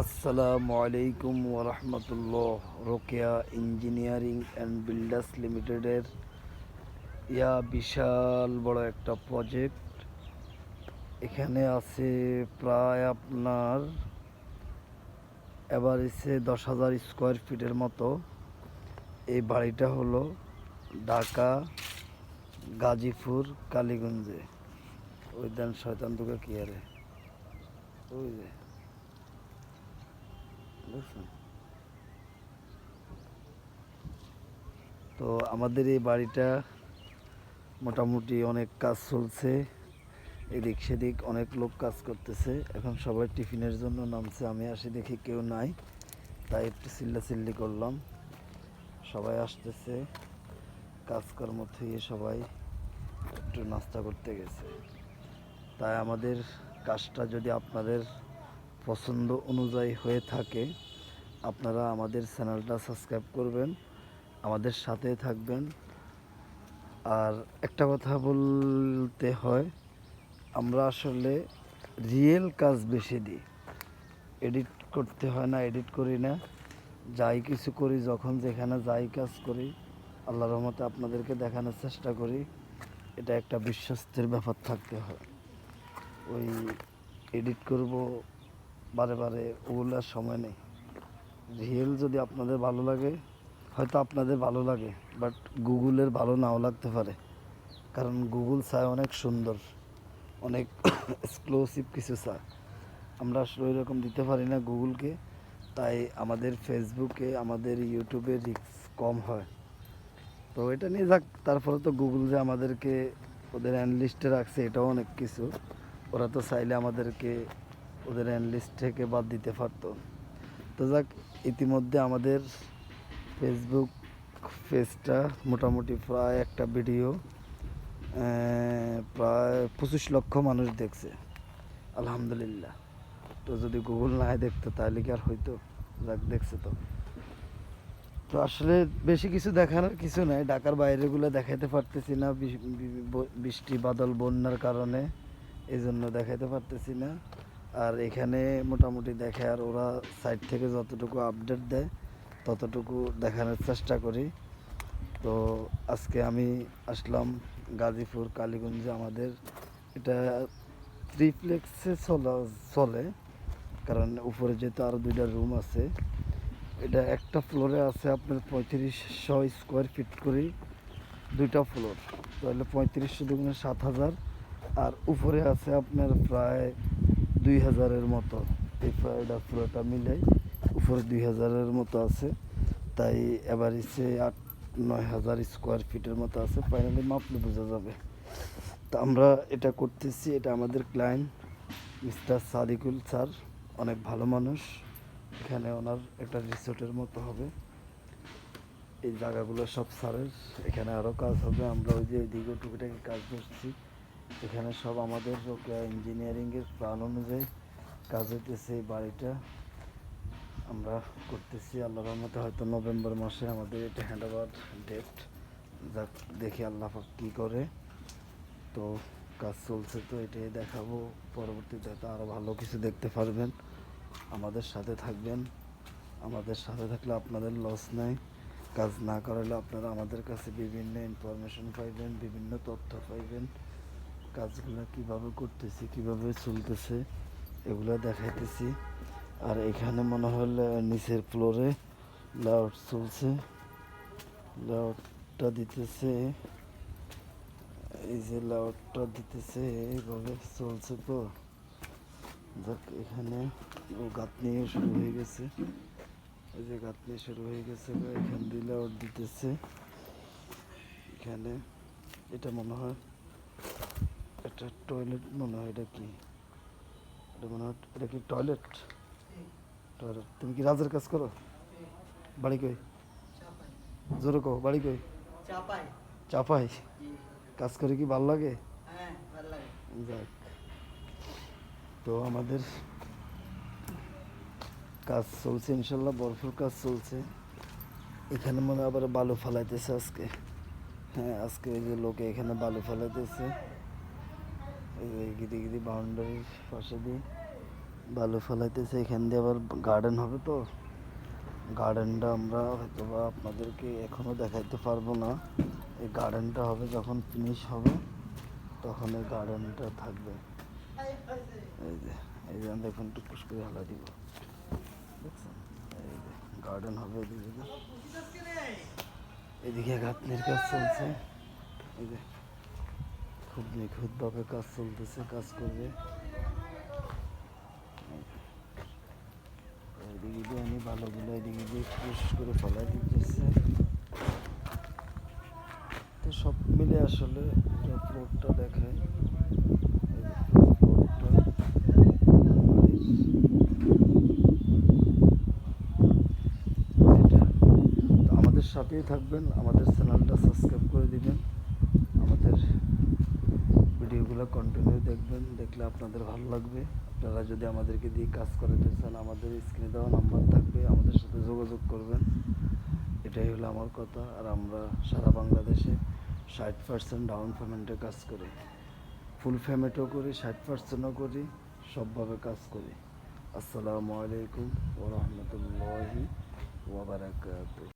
আসসালামু আলাইকুম ওরহমতুল্লাহ রোকেয়া ইঞ্জিনিয়ারিং অ্যান্ড বিল্ডার্স লিমিটেডের। ইয়া বিশাল বড় একটা প্রজেক্ট। এখানে আছে প্রায় আপনার এভারেজে দশ হাজার স্কোয়ার ফিটের মতো। এই বাড়িটা হলো ঢাকা, গাজীপুর, কালীগঞ্জে। ওই দেন শয়তান দুকে কি আরে? ওই যে। বুঝছেন? তো আমাদের এই বাড়িটা মোটামুটি অনেক কাজ চলছে, এদিক সেদিক অনেক লোক কাজ করতেছে। এখন সবাই টিফিনের জন্য নামছে, আমি আসি দেখি কেউ নাই, তাই একটু চিল্লা চিল্লি করলাম। সবাই আসতেছে, কাজকর্ম থেকে সবাই একটু নাস্তা করতে গেছে। তাই আমাদের কাজটা যদি আপনাদের পছন্দ অনুযায়ী হয়ে থাকে, আপনারা আমাদের চ্যানেলটা সাবস্ক্রাইব করবেন, আমাদের সাথে থাকবেন। আর একটা কথা বলতে হয়, আমরা আসলে রিয়েল কাজ বেশি দিই। এডিট করতে হয় না, এডিট করি না। যাই কিছু করি, যখন যেখানে যাই কাজ করি, আল্লাহ রহমতে আপনাদেরকে দেখানোর চেষ্টা করি, এটা একটা বিশ্বস্তের ব্যাপার থাকতে হয়। ওই এডিট করব বারে বারে ওগুলোর সময় নেই। রিয়েল যদি আপনাদের ভালো লাগে, হয়তো আপনাদের ভালো লাগে বাট গুগলের ভালো নাও লাগতে পারে। কারণ গুগল চায় অনেক সুন্দর, অনেক এক্সক্লুসিভ কিছু চায় আমরা আসলে ওই রকম দিতে পারি না গুগলকে, তাই আমাদের ফেসবুকে, আমাদের ইউটিউবে রিস্ক কম হয়। তো এটা নিয়ে যাক, তারপরে তো গুগল যে আমাদেরকে ওদের অ্যানলিস্টে রাখছে, এটাও অনেক কিছু। ওরা তো চাইলে আমাদেরকে ওদের অ্যানলিস্ট থেকে বাদ দিতে পারতো। তো যাক, ইতিমধ্যে আমাদের ফেসবুক পেজটা মোটামুটি প্রায় একটা ভিডিও প্রায় পঁচিশ লক্ষ মানুষ দেখছে। আলহামদুলিল্লাহ। তো যদি গুগল নাই দেখতো, তাহলে কি আর হইতো? যাক, দেখছে তো। তো আসলে বেশি কিছু দেখানোর কিছু নাই। ঢাকার বাইরেগুলো দেখাইতে পারতেছি না বৃষ্টি, বাদল, বন্যার কারণে। এই জন্য দেখাইতে পারতেছি না। আর এখানে মোটামুটি দেখে আর ওরা সাইড থেকে যতটুকু আপডেট দেয়, ততটুকু দেখানোর চেষ্টা করি। তো আজকে আমি আসলাম গাজীপুর, কালীগঞ্জে আমাদের এটা ত্রিপ্লেক্সে চলা, চলে। কারণ উপরে যেহেতু আরও দুইটা রুম আছে, এটা একটা ফ্লোরে আছে আপনার পঁয়ত্রিশশো স্কোয়ার ফিট করে দুইটা ফ্লোর তাহলে পঁয়ত্রিশশো দুগুণে সাত হাজার। আর উপরে আছে আপনার প্রায় দুই হাজারের মতো এই ফ্রাইডা ফ্লোরটা মিলে উপরে দুই হাজারের মতো আছে। তাই এবার এভারেজে আট, নয় হাজার স্কোয়ার ফিটের মতো আছে। ফাইনালি মাপলে বোঝা যাবে। তো আমরা এটা করতেছি, এটা আমাদের ক্লায়েন্ট মিস্টার সাদিকুল স্যার, অনেক ভালো মানুষ। এখানে ওনার একটা রিসোর্টের মতো হবে। এই জায়গাগুলো সব স্যারের। এখানে আরও কাজ হবে। আমরা ওই যে ওই দিকে টুকিটাকি কাজ করছি। এখানে সব আমাদের ইঞ্জিনিয়ারিংয়ের প্ল্যান অনুযায়ী কাজ হইতেছে এই বাড়িটা। আমরা করতেছি আল্লাহ রহমতে হয়তো নভেম্বর মাসে আমাদের এটা হ্যান্ড ওভার ডেট যাক, দেখি আল্লাহ কী করে। তো কাজ চলছে তো এটাই দেখাবো, পরবর্তীতে তো আরও ভালো কিছু দেখতে পারবেন। আমাদের সাথে থাকবেন। আমাদের সাথে থাকলে আপনাদের লস নাই। কাজ না করালে আপনারা আমাদের কাছে বিভিন্ন ইনফরমেশন পাইবেন, বিভিন্ন তথ্য পাইবেন। কাজগুলো কীভাবে করতেছি, কীভাবে চলতেছে, এগুলো দেখাইতেছি। আর এখানে মনে হলে নিচের ফ্লোরে লাউট চলছে। লাউটটা দিতেছে, এই যে লাউটটা দিতেছে, এইভাবে চলছে তো। যাক, এখানে ও গাঁথনি শুরু হয়ে গেছে। এই যে গাঁথনি শুরু হয়ে গেছে, এখান দিয়ে লাউট দিতেছে। এখানে এটা মনে হয় একটা টয়লেট মনে হয় এটা কি? এটা মনে হয় এটা কি টয়লেট টয়লেট তুমি কি রাজের কাজ করো? বাড়ি কই? জোরে কো বাড়ি কই? চাপাই। চাপাই? কাজ করে কি ভালো লাগে? হ্যাঁ ভালো লাগে। যাক। তো আমাদের কাজ চলছে ইনশাল্লাহ ভরপুর কাজ চলছে। এখানে মনে হয় আবার বালু ফালাইতেছে আজকে। হ্যাঁ আজকে ওই যে লোকে এখানে বালু ফালাইতেছে। গিরি গিরি বাউন্ডারির পাশে দিয়ে বালু ফেলাইতেছে, এখান দিয়ে আবার গার্ডেন হবে তো। গার্ডেনটা আমরা হয়তো বা আপনাদেরকে এখনও দেখাইতে পারব না। এই গার্ডেনটা হবে যখন ফিনিশ হবে, তখন এই গার্ডেনটা থাকবে। এই যে এই যে দেখুন টুকুস করে হালা দিব। দেখছেন? এই যে গার্ডেন হবে এদিকে। এদিকে গাঁথনির কাজ চলছে। এই যে খুব নিখুঁতভাবে কাজ চলতেছে, কাজ করবে। এদিকে দিয়ে আমি ভালোগুলো এদিকে দিয়ে পুশ করে ফেলাই দিতেছে। তো সব মিলে আসলে ফ্লোরটা দেখায় সাথেই থাকবেন, আমাদের চ্যানেলটা সাবস্ক্রাইব করে দিবেন। ভিডিওগুলো কন্টিনিউ দেখবেন, দেখলে আপনাদের ভালো লাগবে। আপনারা যদি আমাদেরকে দিয়ে কাজ করাতে চান, আমাদের স্ক্রিনে দেওয়া নাম্বার থাকবে, আমাদের সাথে যোগাযোগ করবেন। এটাই হলো আমার কথা, আর আমরা সারা বাংলাদেশে ষাট পার্সেন্ট ডাউন পেমেন্টে কাজ করি। ফুল পেমেন্টও করি, ষাট পার্সেন্টও করি, সবভাবে কাজ করি। আসসালামু আলাইকুম ওরহমতুল্লাহি ওবরাকাতুহ